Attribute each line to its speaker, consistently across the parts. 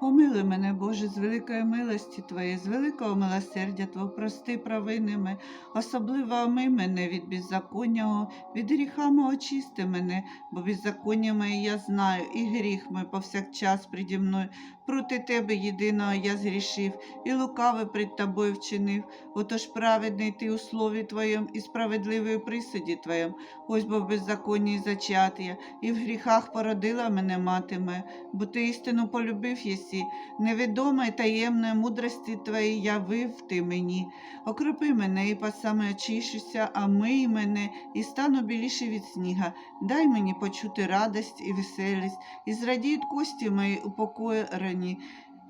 Speaker 1: Помилуй мене, Боже, з великої милості Твоєї, з великого милосердя Твого, прости провинами, особливо омий мене від беззаконня, від гріха мого очисти мене, бо беззаконня моє я знаю, і гріх мій повсякчас приді мною. Проти Тебе єдиного я згрішив, і лукаве пред Тобою вчинив. Отож праведний ти у слові Твоєм і справедливий у присуді Твоєм. Ось бо в зачат я, і в гріхах породила мене мати моя, бо ти істину полюбив єсі, невідоме невідомої таємної мудрості Твоєї явив ти мені. Окропи мене і пасами очішуся, а мий мене і стану біліше від сніга. Дай мені почути радость і веселість, і зрадіють кості мої у покої рані.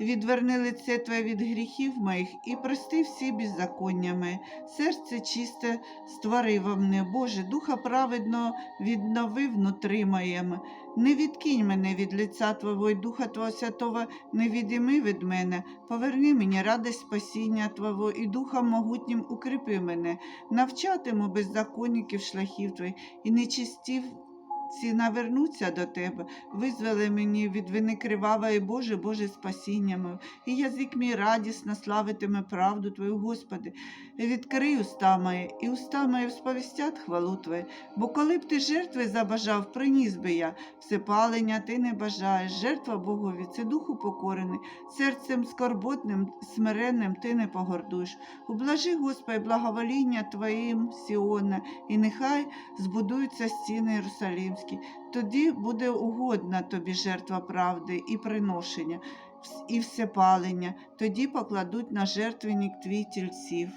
Speaker 1: Відверни лице Твоє від гріхів моїх і прости всі беззаконня мої. Серце чисте створи во мене, Боже, духа праведного віднови внутри моєму. Не відкинь мене від лиця Твого і Духа Твого Святого, не відійми від мене. Поверни мені радость спасіння Твого і Духом могутнім укріпи мене. Навчатиму беззаконників шляхів Твоїх і нечистів ці навернуться до Тебе. Визвали мені від вини кривавої, Боже, Боже спасіння моє. І язик мій радісно славитиме правду Твою, Господи. Відкрий уста мої, і уста мої сповістять хвалу Твою. Бо коли б ти жертви забажав, приніс би я. Всепалення ти не бажаєш, жертва Богові, це духу покорений, серцем скорботним, смиренним ти не погордуєш. Ублажи, Господи, благовоління Твоїм Сіона, і нехай збудуються стіни Єрусалимські. Тоді буде угодна тобі жертва правди і приношення, і всепалення, тоді покладуть на жертвенник твій тільців.